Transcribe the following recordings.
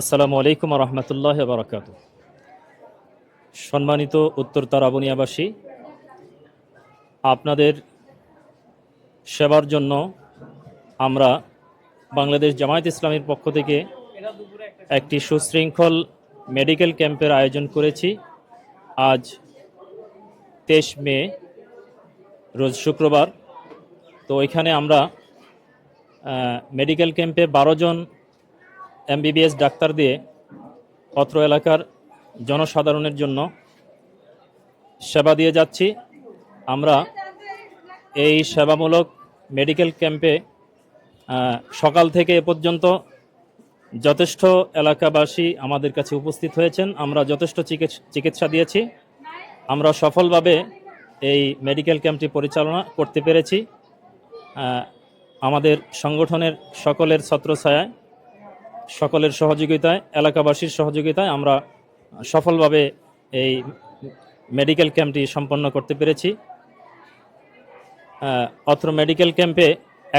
আসসালামু আলাইকুম রহমতুল্লাহ বারকাত। সম্মানিত উত্তর তারাবনিয়াবাসী আপনাদের সেবার জন্য আমরা বাংলাদেশ জামায়াত ইসলামের পক্ষ থেকে একটি সুশৃঙ্খল মেডিকেল ক্যাম্পের আয়োজন করেছি। আজ তেইশ মে, রোজ শুক্রবার। তো এখানে আমরা মেডিকেল ক্যাম্পে বারো জন এমবিবিএস ডাক্তার দিয়ে অত্র এলাকার জনসাধারণের জন্য সেবা দিয়ে যাচ্ছি। আমরা এই সেবামূলক মেডিকেল ক্যাম্পে সকাল থেকে এ পর্যন্ত যথেষ্ট এলাকাবাসী আমাদের কাছে উপস্থিত হয়েছেন। আমরা যথেষ্ট চিকিৎস- চিকিৎসা দিয়েছি। আমরা সফলভাবে এই মেডিকেল ক্যাম্পটি পরিচালনা করতে পেরেছি। আমাদের সংগঠনের সকলের ছত্রছায়ায় সকলের সহযোগিতায়, এলাকাবাসীর সহযোগিতায় আমরা সফলভাবে এই মেডিকেল ক্যাম্পটি সম্পন্ন করতে পেরেছি। অত্র মেডিকেল ক্যাম্পে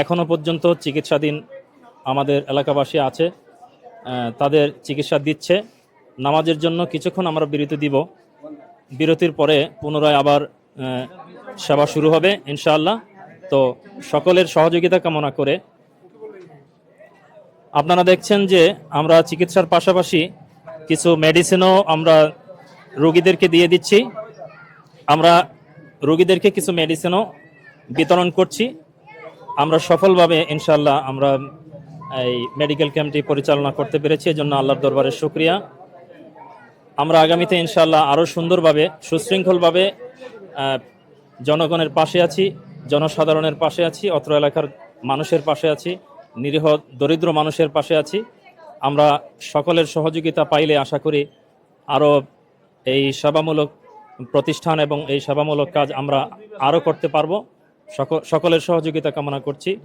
এখনও পর্যন্ত চিকিৎসাধীন আমাদের এলাকাবাসী আছে। তাদের চিকিৎসা দিচ্ছে। নামাজের জন্য কিছুক্ষণ আমরা বিরতি দিব। বিরতির পরে পুনরায় আবার সেবা শুরু হবে, ইনশাআল্লাহ। তো সকলের সহযোগিতা কামনা করে আপনারা দেখছেন যে আমরা চিকিৎসার পাশাপাশি কিছু মেডিসিনও আমরা রোগীদেরকে দিয়ে দিচ্ছি। আমরা রোগীদেরকে কিছু মেডিসিনও বিতরণ করছি। আমরা সফলভাবে ইনশাল্লাহ আমরা এই মেডিকেল ক্যাম্পটি পরিচালনা করতে পেরেছি, এজন্য আল্লাহর দরবারের শুক্রিয়া। আমরা আগামীতে ইনশাল্লাহ আরও সুন্দরভাবে, সুশৃঙ্খলভাবে জনগণের পাশে আছি, জনসাধারণের পাশে আছি, অত্র এলাকার মানুষের পাশে আছি। নিরীহ দরিদ্র মানুষের পাশে আছি। আমরা সকলের সহযোগিতা পাইলে আশা করি আরও এই সেবামূলক প্রতিষ্ঠান এবং এই সেবামূলক কাজ আমরা আরও করতে পারব। সক- সকলের সহযোগিতা কামনা করছি।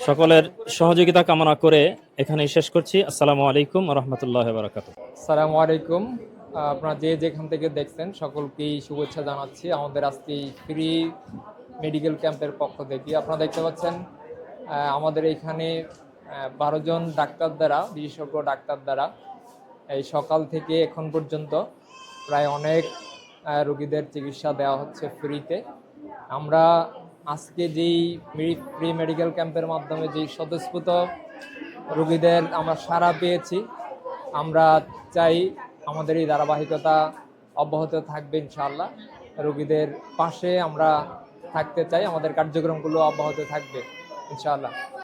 সকলের সহযোগিতা কামনা করে এখানেই শেষ করছি। আসসালামু আলাইকুম রহমতুল্লাহ বারাকাতু সালামু আলাইকুম। আপনারা যে যেখান থেকে দেখছেন, সকলকেই শুভেচ্ছা জানাচ্ছি। আমাদের আজকে ফ্রি মেডিকেল ক্যাম্পের পক্ষ থেকে। আপনারা দেখতে পাচ্ছেন আমাদের এখানে বারো জন ডাক্তার দ্বারা, বিশেষজ্ঞ ডাক্তার দ্বারা এই সকাল থেকে এখন পর্যন্ত প্রায় অনেক রোগীদের চিকিৎসা দেওয়া হচ্ছে ফ্রিতে। আমরা আজকে যেই ফ্রি মেডিকেল ক্যাম্পের মাধ্যমে যেই স্বতঃস্ফূর্ত রোগীদের আমরা সাড়া পেয়েছি, আমরা চাই আমাদের এই ধারাবাহিকতা অব্যাহত থাকবে ইনশাআল্লাহ। রোগীদের পাশে আমরা থাকতে চাই, আমাদের কার্যক্রমগুলো অব্যাহত থাকবে। ইনশাআল্লাহ